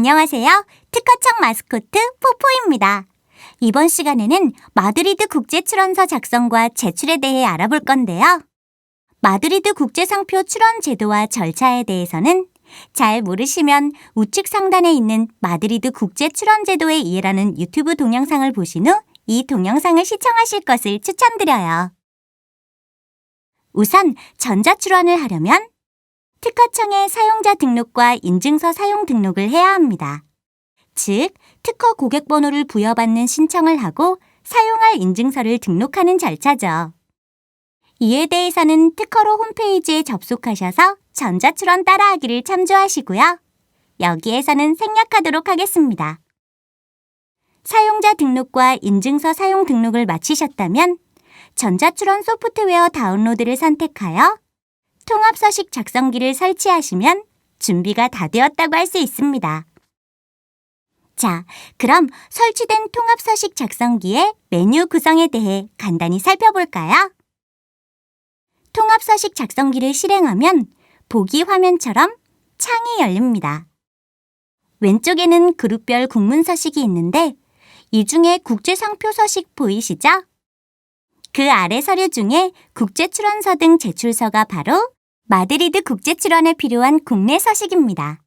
안녕하세요. 특허청 마스코트 포포입니다. 이번 시간에는 마드리드 국제 출원서 작성과 제출에 대해 알아볼 건데요. 마드리드 국제 상표 출원 제도와 절차에 대해서는 잘 모르시면 우측 상단에 있는 마드리드 국제 출원 제도의 이해라는 유튜브 동영상을 보신 후 이 동영상을 시청하실 것을 추천드려요. 우선 전자 출원을 하려면 특허청에 사용자 등록과 인증서 사용 등록을 해야 합니다. 즉, 특허 고객 번호를 부여받는 신청을 하고 사용할 인증서를 등록하는 절차죠. 이에 대해서는 특허로 홈페이지에 접속하셔서 전자출원 따라하기를 참조하시고요. 여기에서는 생략하도록 하겠습니다. 사용자 등록과 인증서 사용 등록을 마치셨다면 전자출원 소프트웨어 다운로드를 선택하여 통합서식 작성기를 설치하시면 준비가 다 되었다고 할 수 있습니다. 자, 그럼 설치된 통합서식 작성기의 메뉴 구성에 대해 간단히 살펴볼까요? 통합서식 작성기를 실행하면 보기 화면처럼 창이 열립니다. 왼쪽에는 그룹별 국문 서식이 있는데 이 중에 국제 상표 서식 보이시죠? 그 아래 서류 중에 국제 출원서 등 제출서가 바로 마드리드 국제 출원에 필요한 국내 서식입니다.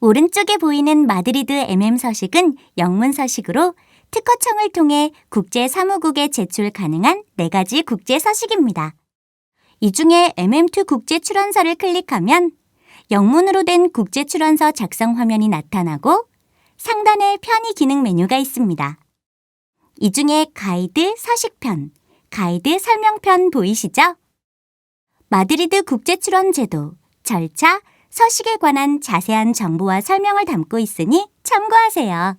오른쪽에 보이는 마드리드 MM 서식은 영문 서식으로 특허청을 통해 국제 사무국에 제출 가능한 4가지 국제 서식입니다. 이 중에 MM2 국제 출원서를 클릭하면 영문으로 된 국제 출원서 작성 화면이 나타나고 상단에 편의 기능 메뉴가 있습니다. 이 중에 가이드 서식편, 가이드 설명편 보이시죠? 마드리드 국제출원 제도, 절차, 서식에 관한 자세한 정보와 설명을 담고 있으니 참고하세요.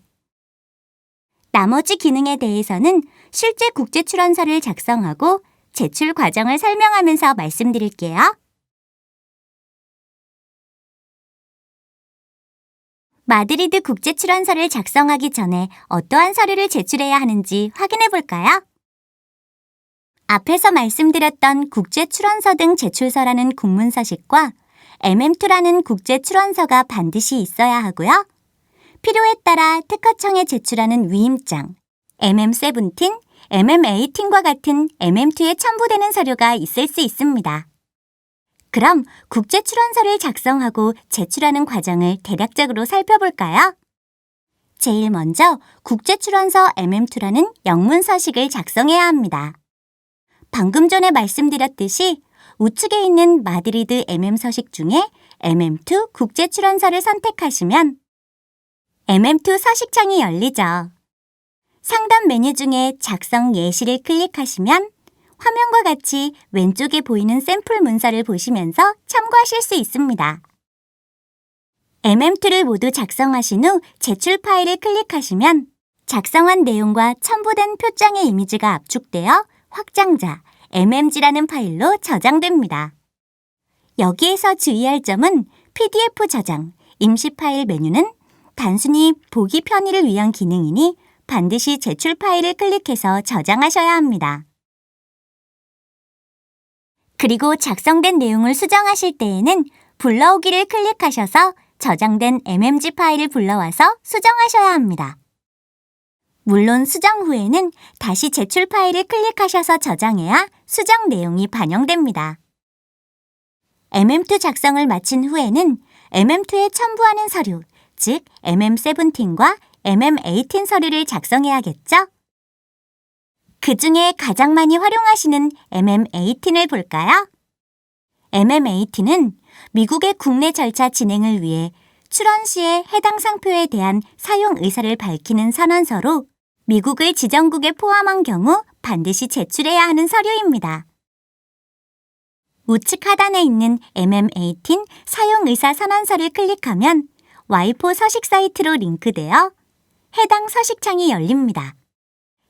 나머지 기능에 대해서는 실제 국제출원서를 작성하고 제출 과정을 설명하면서 말씀드릴게요. 마드리드 국제출원서를 작성하기 전에 어떠한 서류를 제출해야 하는지 확인해 볼까요? 앞에서 말씀드렸던 국제출원서 등 제출서라는 국문서식과 MM2라는 국제출원서가 반드시 있어야 하고요. 필요에 따라 특허청에 제출하는 위임장, MM17, MM18과 같은 MM2에 첨부되는 서류가 있을 수 있습니다. 그럼 국제출원서를 작성하고 제출하는 과정을 대략적으로 살펴볼까요? 제일 먼저 국제출원서 MM2라는 영문서식을 작성해야 합니다. 방금 전에 말씀드렸듯이 우측에 있는 마드리드 MM 서식 중에 MM2 국제 출원서를 선택하시면 MM2 서식창이 열리죠. 상단 메뉴 중에 작성 예시를 클릭하시면 화면과 같이 왼쪽에 보이는 샘플 문서를 보시면서 참고하실 수 있습니다. MM2를 모두 작성하신 후 제출 파일을 클릭하시면 작성한 내용과 첨부된 표장의 이미지가 압축되어 확장자 mmg라는 파일로 저장됩니다. 여기에서 주의할 점은 PDF 저장, 임시 파일 메뉴는 단순히 보기 편의를 위한 기능이니 반드시 제출 파일을 클릭해서 저장하셔야 합니다. 그리고 작성된 내용을 수정하실 때에는 불러오기를 클릭하셔서 저장된 mmg 파일을 불러와서 수정하셔야 합니다. 물론 수정 후에는 다시 제출 파일을 클릭하셔서 저장해야 수정 내용이 반영됩니다. MM2 작성을 마친 후에는 MM2에 첨부하는 서류, 즉 MM17과 MM18 서류를 작성해야겠죠? 그 중에 가장 많이 활용하시는 MM18을 볼까요? MM18은 미국의 국내 절차 진행을 위해 출원 시에 해당 상표에 대한 사용 의사를 밝히는 선언서로 미국을 지정국에 포함한 경우 반드시 제출해야 하는 서류입니다. 우측 하단에 있는 MM18 사용 의사 선언서를 클릭하면 와이포 서식 사이트로 링크되어 해당 서식창이 열립니다.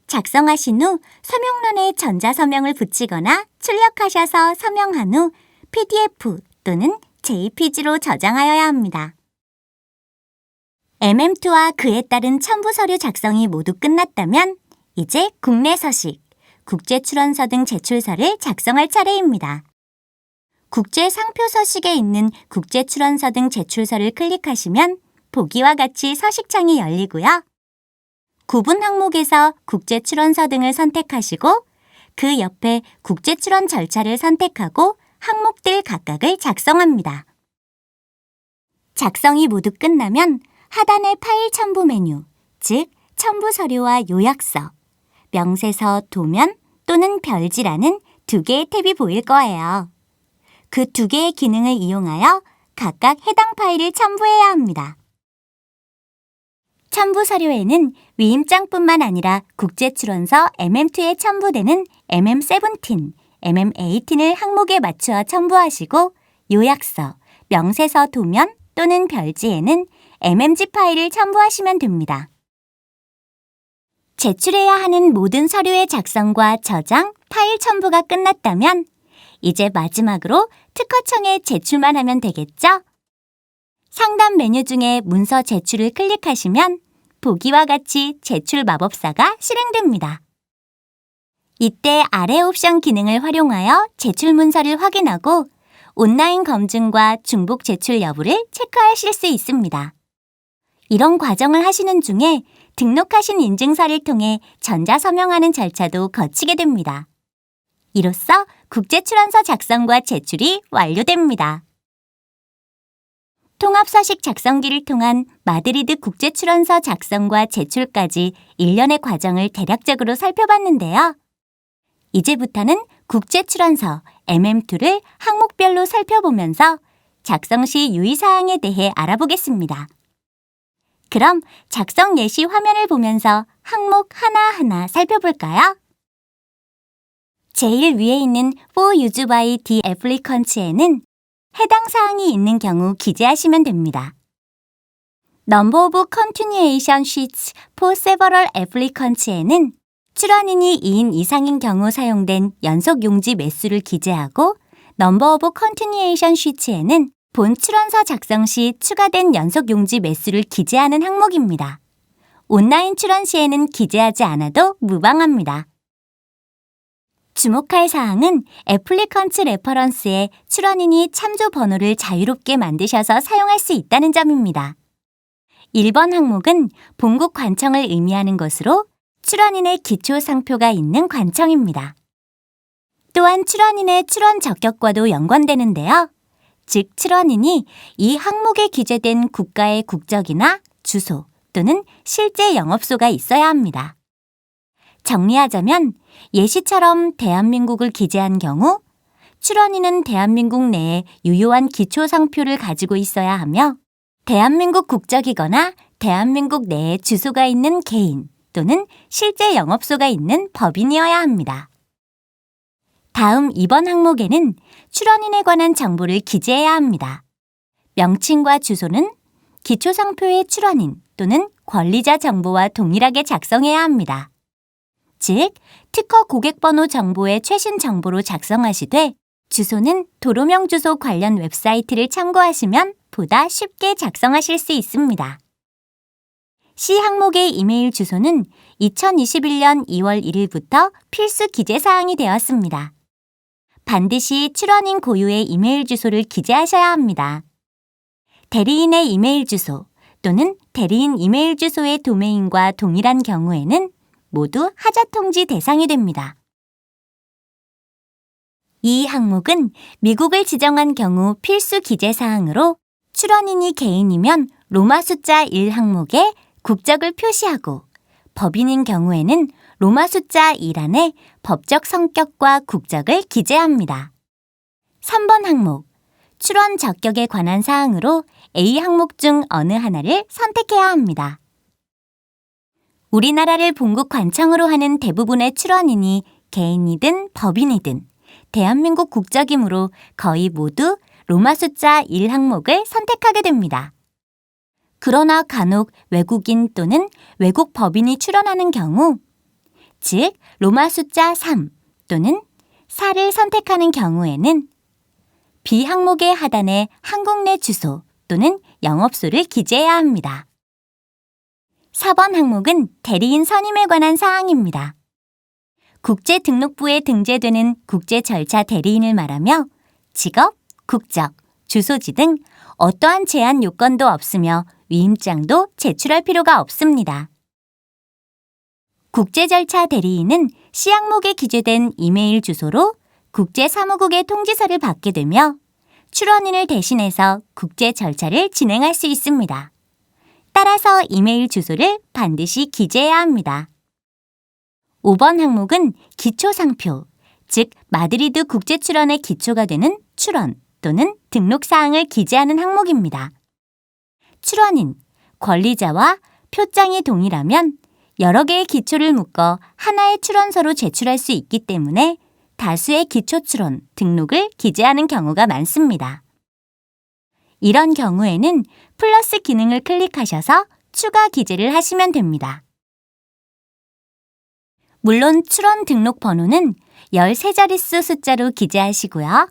작성하신 후 서명란에 전자서명을 붙이거나 출력하셔서 서명한 후 PDF 또는 JPG로 저장하여야 합니다. MM2와 그에 따른 첨부 서류 작성이 모두 끝났다면 이제 국내 서식, 국제 출원서 등 제출서를 작성할 차례입니다. 국제 상표 서식에 있는 국제 출원서 등 제출서를 클릭하시면 보기와 같이 서식창이 열리고요. 구분 항목에서 국제 출원서 등을 선택하시고 그 옆에 국제 출원 절차를 선택하고 항목들 각각을 작성합니다. 작성이 모두 끝나면 하단의 파일 첨부 메뉴, 즉 첨부 서류와 요약서, 명세서 도면 또는 별지라는 두 개의 탭이 보일 거예요. 그 두 개의 기능을 이용하여 각각 해당 파일을 첨부해야 합니다. 첨부 서류에는 위임장뿐만 아니라 국제 출원서 MM2에 첨부되는 MM17, MM18을 항목에 맞추어 첨부하시고 요약서, 명세서 도면 또는 별지에는 MMG 파일을 첨부하시면 됩니다. 제출해야 하는 모든 서류의 작성과 저장, 파일 첨부가 끝났다면 이제 마지막으로 특허청에 제출만 하면 되겠죠? 상단 메뉴 중에 문서 제출을 클릭하시면 보기와 같이 제출 마법사가 실행됩니다. 이때 아래 옵션 기능을 활용하여 제출 문서를 확인하고 온라인 검증과 중복 제출 여부를 체크하실 수 있습니다. 이런 과정을 하시는 중에 등록하신 인증서를 통해 전자서명하는 절차도 거치게 됩니다. 이로써 국제출원서 작성과 제출이 완료됩니다. 통합서식 작성기를 통한 마드리드 국제출원서 작성과 제출까지 일련의 과정을 대략적으로 살펴봤는데요. 이제부터는 국제출원서 MM2를 항목별로 살펴보면서 작성 시 유의사항에 대해 알아보겠습니다. 그럼 작성 예시 화면을 보면서 항목 하나하나 살펴볼까요? 제일 위에 있는 For Use by the Applicants에는 해당 사항이 있는 경우 기재하시면 됩니다. Number of Continuation Sheets for Several Applicants에는 출원인이 2인 이상인 경우 사용된 연속 용지 매수를 기재하고 Number of Continuation Sheets에는 본 출원서 작성 시 추가된 연속 용지 매수를 기재하는 항목입니다. 온라인 출원 시에는 기재하지 않아도 무방합니다. 주목할 사항은 애플리컨츠 레퍼런스에 출원인이 참조 번호를 자유롭게 만드셔서 사용할 수 있다는 점입니다. 1번 항목은 본국 관청을 의미하는 것으로 출원인의 기초 상표가 있는 관청입니다. 또한 출원인의 출원 적격과도 연관되는데요. 즉, 출원인이 이 항목에 기재된 국가의 국적이나 주소 또는 실제 영업소가 있어야 합니다. 정리하자면 예시처럼 대한민국을 기재한 경우 출원인은 대한민국 내에 유효한 기초 상표를 가지고 있어야 하며 대한민국 국적이거나 대한민국 내에 주소가 있는 개인 또는 실제 영업소가 있는 법인이어야 합니다. 다음 2번 항목에는 출원인에 관한 정보를 기재해야 합니다. 명칭과 주소는 기초상표의 출원인 또는 권리자 정보와 동일하게 작성해야 합니다. 즉, 특허 고객번호 정보의 최신 정보로 작성하시되 주소는 도로명 주소 관련 웹사이트를 참고하시면 보다 쉽게 작성하실 수 있습니다. C 항목의 이메일 주소는 2021년 2월 1일부터 필수 기재 사항이 되었습니다. 반드시 출원인 고유의 이메일 주소를 기재하셔야 합니다. 대리인의 이메일 주소 또는 대리인 이메일 주소의 도메인과 동일한 경우에는 모두 하자 통지 대상이 됩니다. 이 항목은 미국을 지정한 경우 필수 기재 사항으로 출원인이 개인이면 로마 숫자 1 항목에 국적을 표시하고 법인인 경우에는 로마 숫자 1안에 법적 성격과 국적을 기재합니다. 3번 항목 출원 적격에 관한 사항으로 A 항목 중 어느 하나를 선택해야 합니다. 우리나라를 본국 관청으로 하는 대부분의 출원인이 개인이든 법인이든 대한민국 국적이므로 거의 모두 로마 숫자 1 항목을 선택하게 됩니다. 그러나 간혹 외국인 또는 외국 법인이 출원하는 경우, 즉 로마 숫자 3 또는 4를 선택하는 경우에는 B 항목의 하단에 한국 내 주소 또는 영업소를 기재해야 합니다. 4번 항목은 대리인 선임에 관한 사항입니다. 국제등록부에 등재되는 국제 절차 대리인을 말하며 직업, 국적, 주소지 등 어떠한 제한 요건도 없으며 위임장도 제출할 필요가 없습니다. 국제 절차 대리인은 C 항목에 기재된 이메일 주소로 국제 사무국의 통지서를 받게 되며 출원인을 대신해서 국제 절차를 진행할 수 있습니다. 따라서 이메일 주소를 반드시 기재해야 합니다. 5번 항목은 기초 상표, 즉 마드리드 국제 출원의 기초가 되는 출원 또는 등록 사항을 기재하는 항목입니다. 출원인, 권리자와 표장이 동일하면 여러 개의 기초를 묶어 하나의 출원서로 제출할 수 있기 때문에 다수의 기초 출원 등록을 기재하는 경우가 많습니다. 이런 경우에는 플러스 기능을 클릭하셔서 추가 기재를 하시면 됩니다. 물론 출원 등록 번호는 13자릿수 숫자로 기재하시고요.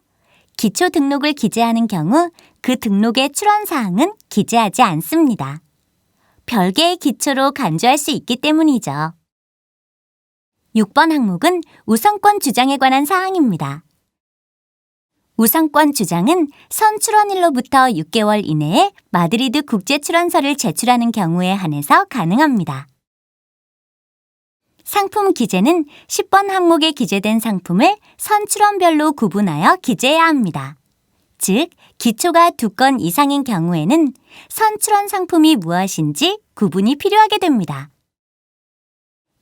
기초 등록을 기재하는 경우 그 등록의 출원 사항은 기재하지 않습니다. 별개의 기초로 간주할 수 있기 때문이죠. 6번 항목은 우선권 주장에 관한 사항입니다. 우선권 주장은 선 출원일로부터 6개월 이내에 마드리드 국제 출원서를 제출하는 경우에 한해서 가능합니다. 상품 기재는 10번 항목에 기재된 상품을 선 출원별로 구분하여 기재해야 합니다. 즉, 기초가 두 건 이상인 경우에는 선 출원 상품이 무엇인지 구분이 필요하게 됩니다.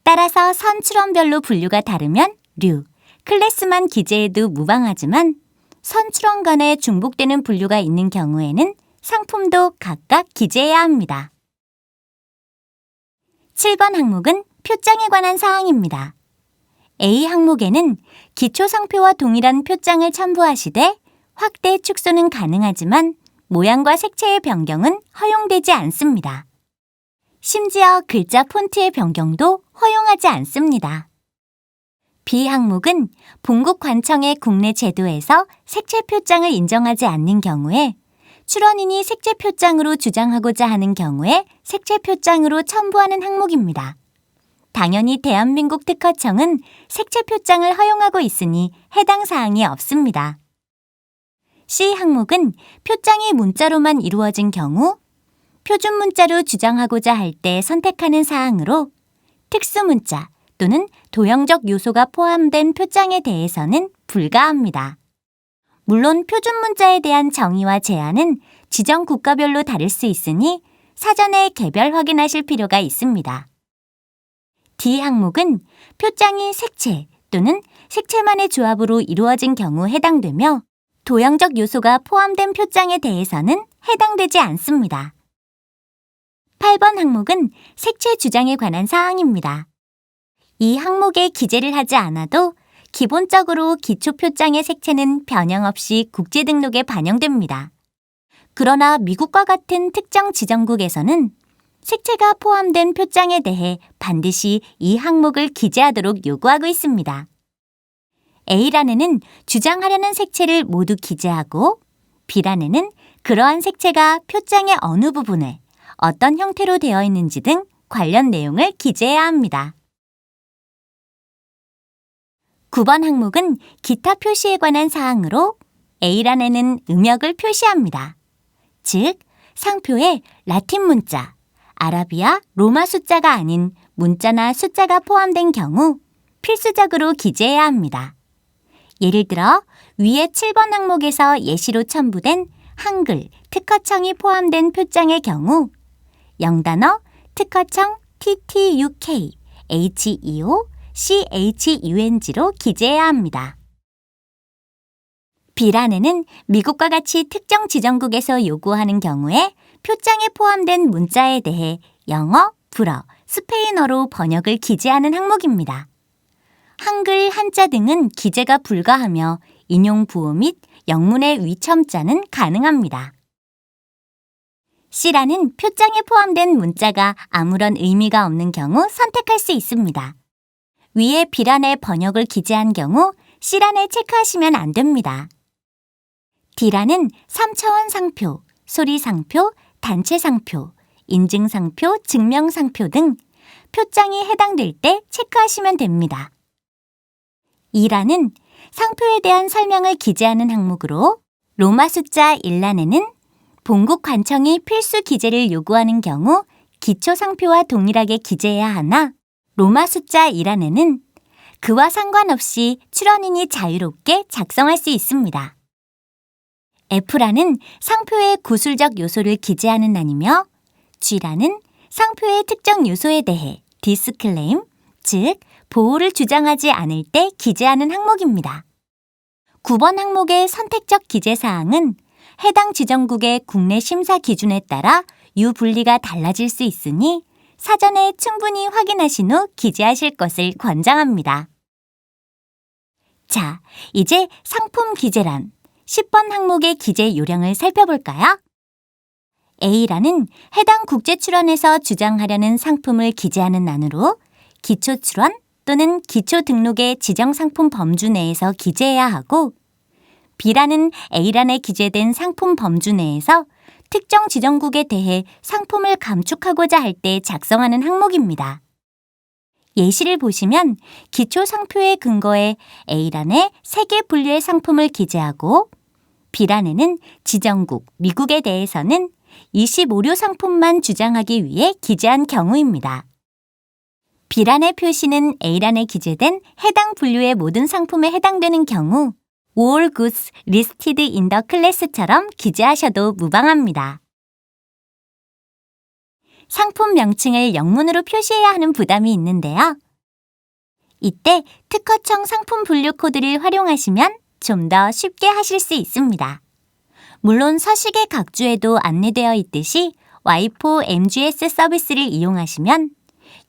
따라서 선 출원별로 분류가 다르면 류, 클래스만 기재해도 무방하지만 선 출원 간에 중복되는 분류가 있는 경우에는 상품도 각각 기재해야 합니다. 7번 항목은 표장에 관한 사항입니다. A 항목에는 기초 상표와 동일한 표장을 첨부하시되 확대 축소는 가능하지만 모양과 색채의 변경은 허용되지 않습니다. 심지어 글자 폰트의 변경도 허용하지 않습니다. B 항목은 본국 관청의 국내 제도에서 색채 표장을 인정하지 않는 경우에 출원인이 색채 표장으로 주장하고자 하는 경우에 색채 표장으로 첨부하는 항목입니다. 당연히 대한민국 특허청은 색채 표장을 허용하고 있으니 해당 사항이 없습니다. C 항목은 표장이 문자로만 이루어진 경우 표준 문자로 주장하고자 할 때 선택하는 사항으로 특수 문자 또는 도형적 요소가 포함된 표장에 대해서는 불가합니다. 물론 표준 문자에 대한 정의와 제한은 지정 국가별로 다를 수 있으니 사전에 개별 확인하실 필요가 있습니다. D 항목은 표장이 색채 또는 색채만의 조합으로 이루어진 경우 해당되며 도형적 요소가 포함된 표장에 대해서는 해당되지 않습니다. 8번 항목은 색채 주장에 관한 사항입니다. 이 항목에 기재를 하지 않아도 기본적으로 기초 표장의 색채는 변형 없이 국제 등록에 반영됩니다. 그러나 미국과 같은 특정 지정국에서는 색채가 포함된 표장에 대해 반드시 이 항목을 기재하도록 요구하고 있습니다. A란에는 주장하려는 색채를 모두 기재하고 B란에는 그러한 색채가 표장의 어느 부분에 어떤 형태로 되어 있는지 등 관련 내용을 기재해야 합니다. 9번 항목은 기타 표시에 관한 사항으로 A란에는 음역을 표시합니다. 즉, 상표에 라틴 문자, 아라비아, 로마 숫자가 아닌 문자나 숫자가 포함된 경우 필수적으로 기재해야 합니다. 예를 들어 위에 7번 항목에서 예시로 첨부된 한글, 특허청이 포함된 표장의 경우 영단어 특허청 TTUK, HEO, CHUNG로 기재해야 합니다. B란에는 미국과 같이 특정 지정국에서 요구하는 경우에 표장에 포함된 문자에 대해 영어, 불어, 스페인어로 번역을 기재하는 항목입니다. 한글, 한자 등은 기재가 불가하며 인용 부호 및 영문의 위첨자는 가능합니다. C라는 표장에 포함된 문자가 아무런 의미가 없는 경우 선택할 수 있습니다. 위에 B란의 번역을 기재한 경우 C란에 체크하시면 안 됩니다. D란은 3차원 상표, 소리 상표, 단체 상표, 인증 상표, 증명 상표 등 표장이 해당될 때 체크하시면 됩니다. E란은 상표에 대한 설명을 기재하는 항목으로 로마 숫자 1란에는 본국 관청이 필수 기재를 요구하는 경우 기초 상표와 동일하게 기재해야 하나 로마 숫자 2란에는 그와 상관없이 출원인이 자유롭게 작성할 수 있습니다. F란은 상표의 구술적 요소를 기재하는 란이며 G란은 상표의 특정 요소에 대해 디스클레임, 즉 보호를 주장하지 않을 때 기재하는 항목입니다. 9번 항목의 선택적 기재 사항은 해당 지정국의 국내 심사 기준에 따라 유분리가 달라질 수 있으니 사전에 충분히 확인하신 후 기재하실 것을 권장합니다. 자, 이제 상품 기재란 10번 항목의 기재 요령을 살펴볼까요? A란은 해당 국제 출원에서 주장하려는 상품을 기재하는 난으로 기초 출원 또는 기초 등록의 지정 상품 범주 내에서 기재해야 하고 B라는 A란에 기재된 상품 범주 내에서 특정 지정국에 대해 상품을 감축하고자 할 때 작성하는 항목입니다. 예시를 보시면 기초 상표의 근거에 A란에 3개 분류의 상품을 기재하고 B란에는 지정국, 미국에 대해서는 25류 상품만 주장하기 위해 기재한 경우입니다. B란의 표시는 A란에 기재된 해당 분류의 모든 상품에 해당되는 경우 all goods listed in the class처럼 기재하셔도 무방합니다. 상품 명칭을 영문으로 표시해야 하는 부담이 있는데요. 이때 특허청 상품 분류 코드를 활용하시면 좀 더 쉽게 하실 수 있습니다. 물론 서식의 각주에도 안내되어 있듯이 와이포 MGS 서비스를 이용하시면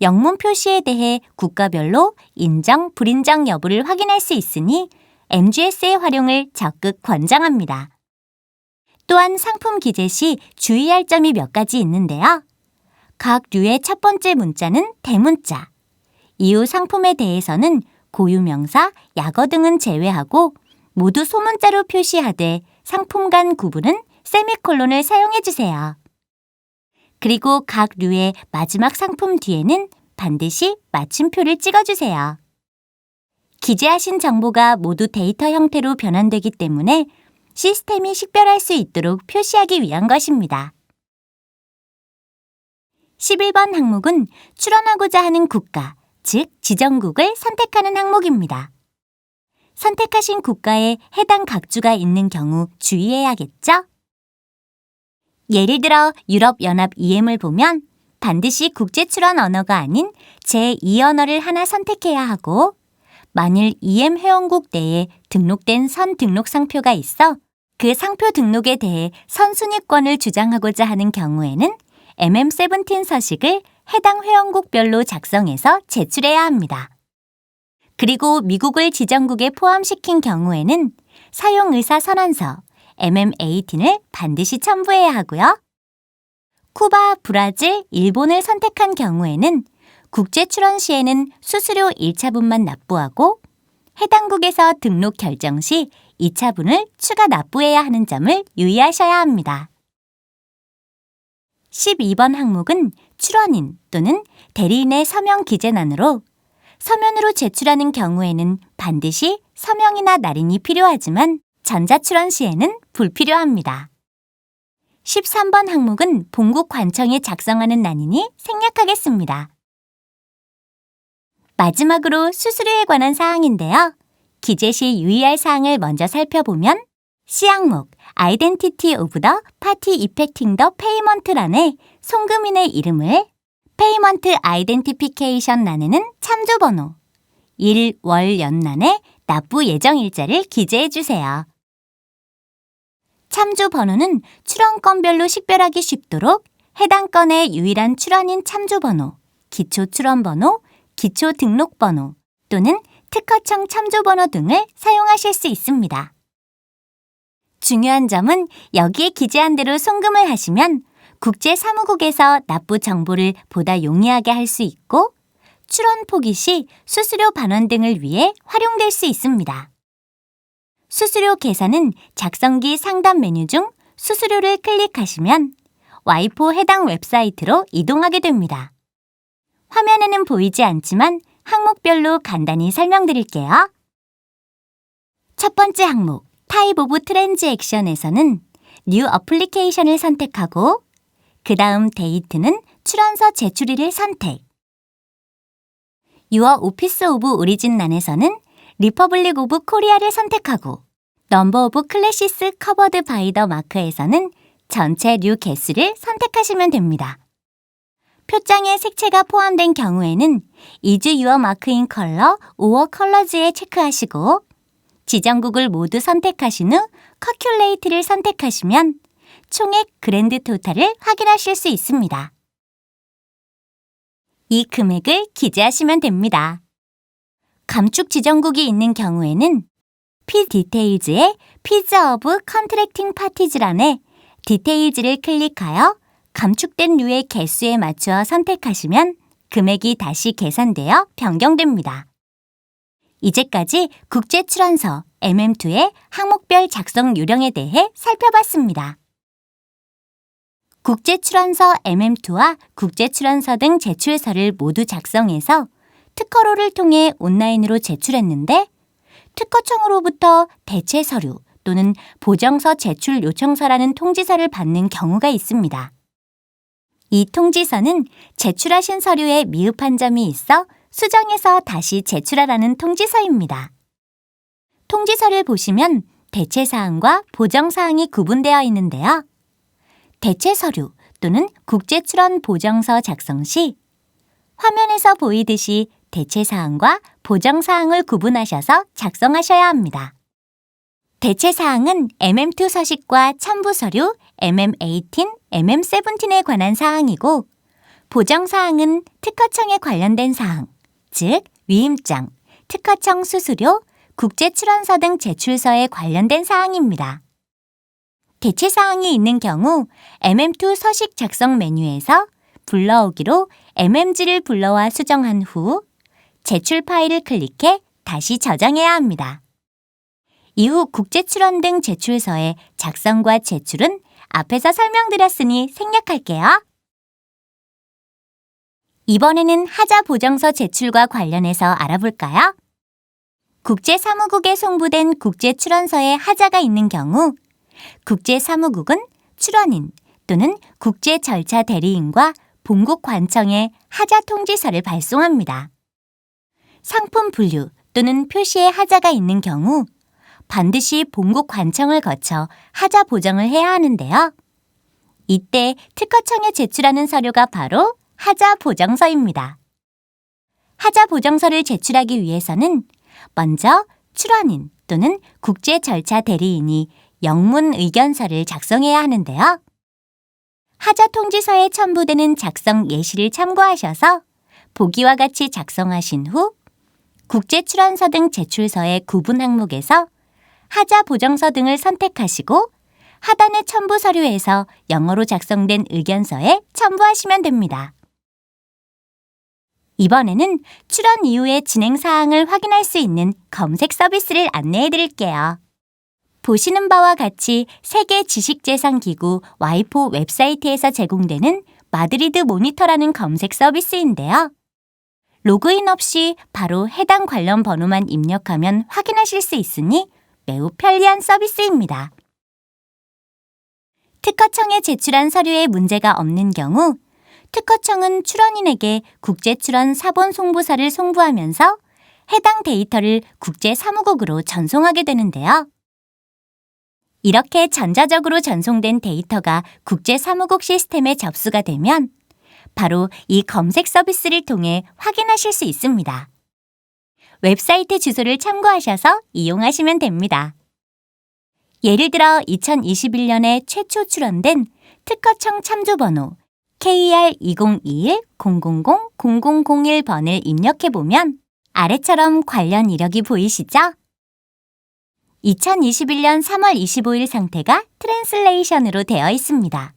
영문 표시에 대해 국가별로 인정, 불인정 여부를 확인할 수 있으니 MGS의 활용을 적극 권장합니다. 또한 상품 기재 시 주의할 점이 몇 가지 있는데요. 각 류의 첫 번째 문자는 대문자, 이후 상품에 대해서는 고유명사, 약어 등은 제외하고 모두 소문자로 표시하되 상품 간 구분은 세미콜론을 사용해 주세요. 그리고 각 류의 마지막 상품 뒤에는 반드시 마침표를 찍어 주세요. 기재하신 정보가 모두 데이터 형태로 변환되기 때문에 시스템이 식별할 수 있도록 표시하기 위한 것입니다. 11번 항목은 출원하고자 하는 국가, 즉 지정국을 선택하는 항목입니다. 선택하신 국가에 해당 각주가 있는 경우 주의해야겠죠? 예를 들어 유럽연합 EM을 보면 반드시 국제 출원 언어가 아닌 제2 언어를 하나 선택해야 하고 만일 EM 회원국 내에 등록된 선 등록 상표가 있어 그 상표 등록에 대해 선순위권을 주장하고자 하는 경우에는 MM17 서식을 해당 회원국별로 작성해서 제출해야 합니다. 그리고 미국을 지정국에 포함시킨 경우에는 사용 의사 선언서 MM18을 반드시 첨부해야 하고요. 쿠바, 브라질, 일본을 선택한 경우에는 국제 출원 시에는 수수료 1차분만 납부하고 해당국에서 등록 결정 시 2차분을 추가 납부해야 하는 점을 유의하셔야 합니다. 12번 항목은 출원인 또는 대리인의 서명 기재난으로 서면으로 제출하는 경우에는 반드시 서명이나 날인이 필요하지만 전자출원 시에는 불필요합니다. 13번 항목은 본국 관청이 작성하는 난이니 생략하겠습니다. 마지막으로 수수료에 관한 사항인데요. 기재 시 유의할 사항을 먼저 살펴보면 C항목 Identity of the Party Effecting the Payment란에 송금인의 이름을 Payment Identification 란에는 참조 번호, 일, 월, 연란에 납부 예정 일자를 기재해 주세요. 참조 번호는 출원 건별로 식별하기 쉽도록 해당 건의 유일한 출원인 참조 번호, 기초 출원 번호, 기초 등록 번호 또는 특허청 참조 번호 등을 사용하실 수 있습니다. 중요한 점은 여기에 기재한 대로 송금을 하시면 국제 사무국에서 납부 정보를 보다 용이하게 할 수 있고 출원 포기 시 수수료 반환 등을 위해 활용될 수 있습니다. 수수료 계산은 작성기 상단 메뉴 중 수수료를 클릭하시면 와이포 해당 웹사이트로 이동하게 됩니다. 화면에는 보이지 않지만 항목별로 간단히 설명드릴게요. 첫 번째 항목, 타입 오브 트랜즈액션에서는 뉴 어플리케이션을 선택하고 그 다음 데이트는 출원서 제출일을 선택. 유어 오피스 오브 오리진란에서는 리퍼블릭 오브 코리아를 선택하고 넘버 오브 클래시스 커버드 바이 더 마크에서는 전체 뉴 개수를 선택하시면 됩니다. 표장에 색채가 포함된 경우에는 이즈 유어 마크인 컬러, 오어 컬러즈에 체크하시고 지정국을 모두 선택하신 후 커큘레이트를 선택하시면 총액 그랜드 토탈을 확인하실 수 있습니다. 이 금액을 기재하시면 됩니다. 감축 지정국이 있는 경우에는 P 디테일즈의 피즈 오브 컨트랙팅 파티즈란에 디테일즈를 클릭하여 감축된 류의 개수에 맞추어 선택하시면 금액이 다시 계산되어 변경됩니다. 이제까지 국제 출원서 MM2의 항목별 작성 요령에 대해 살펴봤습니다. 국제 출원서 MM2와 국제 출원서 등 제출서를 모두 작성해서 특허로를 통해 온라인으로 제출했는데 특허청으로부터 대체 서류 또는 보정서 제출 요청서라는 통지서를 받는 경우가 있습니다. 이 통지서는 제출하신 서류에 미흡한 점이 있어 수정해서 다시 제출하라는 통지서입니다. 통지서를 보시면 대체 사항과 보정 사항이 구분되어 있는데요. 대체 서류 또는 국제 출원 보정서 작성 시 화면에서 보이듯이 대체 사항과 보정 사항을 구분하셔서 작성하셔야 합니다. 대체 사항은 MM2 서식과 첨부 서류 MM18, MM17에 관한 사항이고 보정 사항은 특허청에 관련된 사항, 즉 위임장, 특허청 수수료, 국제 출원서 등 제출서에 관련된 사항입니다. 대체 사항이 있는 경우 MM2 서식 작성 메뉴에서 불러오기로 MMG를 불러와 수정한 후 제출 파일을 클릭해 다시 저장해야 합니다. 이후 국제 출원 등 제출서의 작성과 제출은 앞에서 설명드렸으니 생략할게요. 이번에는 하자 보정서 제출과 관련해서 알아볼까요? 국제사무국에 송부된 국제 출원서에 하자가 있는 경우 국제사무국은 출원인 또는 국제 절차 대리인과 본국 관청에 하자 통지서를 발송합니다. 상품 분류 또는 표시에 하자가 있는 경우 반드시 본국 관청을 거쳐 하자 보정을 해야 하는데요. 이때 특허청에 제출하는 서류가 바로 하자 보정서입니다. 하자 보정서를 제출하기 위해서는 먼저 출원인 또는 국제 절차 대리인이 영문 의견서를 작성해야 하는데요. 하자 통지서에 첨부되는 작성 예시를 참고하셔서 보기와 같이 작성하신 후 국제 출원서 등 제출서의 구분 항목에서 하자 보정서 등을 선택하시고 하단의 첨부 서류에서 영어로 작성된 의견서에 첨부하시면 됩니다. 이번에는 출원 이후의 진행 사항을 확인할 수 있는 검색 서비스를 안내해 드릴게요. 보시는 바와 같이 세계 지식재산기구 와이포 웹사이트에서 제공되는 마드리드 모니터라는 검색 서비스인데요. 로그인 없이 바로 해당 관련 번호만 입력하면 확인하실 수 있으니 매우 편리한 서비스입니다. 특허청에 제출한 서류에 문제가 없는 경우 특허청은 출원인에게 국제출원 사본 송부서를 송부하면서 해당 데이터를 국제사무국으로 전송하게 되는데요. 이렇게 전자적으로 전송된 데이터가 국제 사무국 시스템에 접수가 되면 바로 이 검색 서비스를 통해 확인하실 수 있습니다. 웹사이트 주소를 참고하셔서 이용하시면 됩니다. 예를 들어 2021년에 최초 출원된 특허청 참조번호 KR 2021-000-0001번을 입력해보면 아래처럼 관련 이력이 보이시죠? 2021년 3월 25일 상태가 트랜슬레이션으로 되어 있습니다.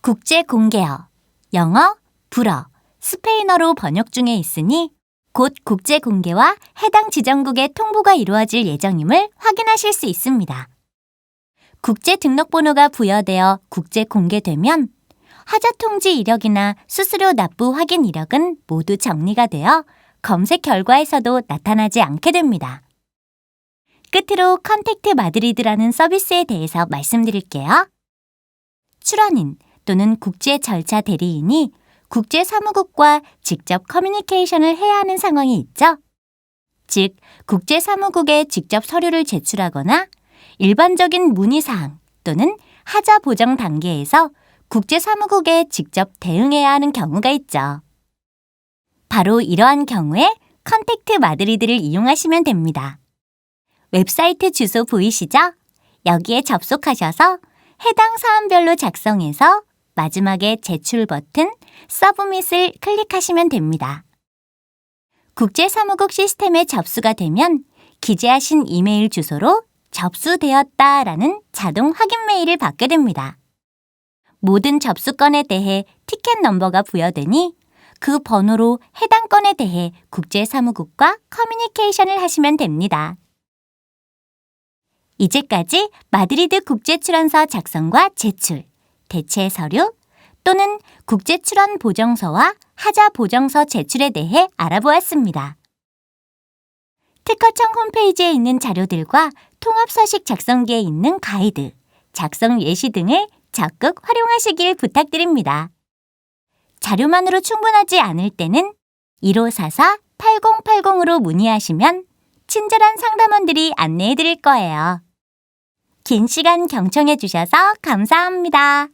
국제 공개어, 영어, 불어, 스페인어로 번역 중에 있으니 곧 국제 공개와 해당 지정국의 통보가 이루어질 예정임을 확인하실 수 있습니다. 국제 등록번호가 부여되어 국제 공개되면 하자 통지 이력이나 수수료 납부 확인 이력은 모두 정리가 되어 검색 결과에서도 나타나지 않게 됩니다. 끝으로 컨택트 마드리드라는 서비스에 대해서 말씀드릴게요. 출원인 또는 국제 절차 대리인이 국제 사무국과 직접 커뮤니케이션을 해야 하는 상황이 있죠. 즉, 국제 사무국에 직접 서류를 제출하거나 일반적인 문의 사항 또는 하자 보정 단계에서 국제 사무국에 직접 대응해야 하는 경우가 있죠. 바로 이러한 경우에 컨택트 마드리드를 이용하시면 됩니다. 웹사이트 주소 보이시죠? 여기에 접속하셔서 해당 사안별로 작성해서 마지막에 제출 버튼 서브밋을 클릭하시면 됩니다. 국제사무국 시스템에 접수가 되면 기재하신 이메일 주소로 접수되었다 라는 자동 확인 메일을 받게 됩니다. 모든 접수 건에 대해 티켓 넘버가 부여되니 그 번호로 해당 건에 대해 국제사무국과 커뮤니케이션을 하시면 됩니다. 이제까지 마드리드 국제출원서 작성과 제출, 대체 서류 또는 국제출원 보정서와 하자 보정서 제출에 대해 알아보았습니다. 특허청 홈페이지에 있는 자료들과 통합서식 작성기에 있는 가이드, 작성 예시 등을 적극 활용하시길 부탁드립니다. 자료만으로 충분하지 않을 때는 1544-8080으로 문의하시면 친절한 상담원들이 안내해 드릴 거예요. 긴 시간 경청해 주셔서 감사합니다.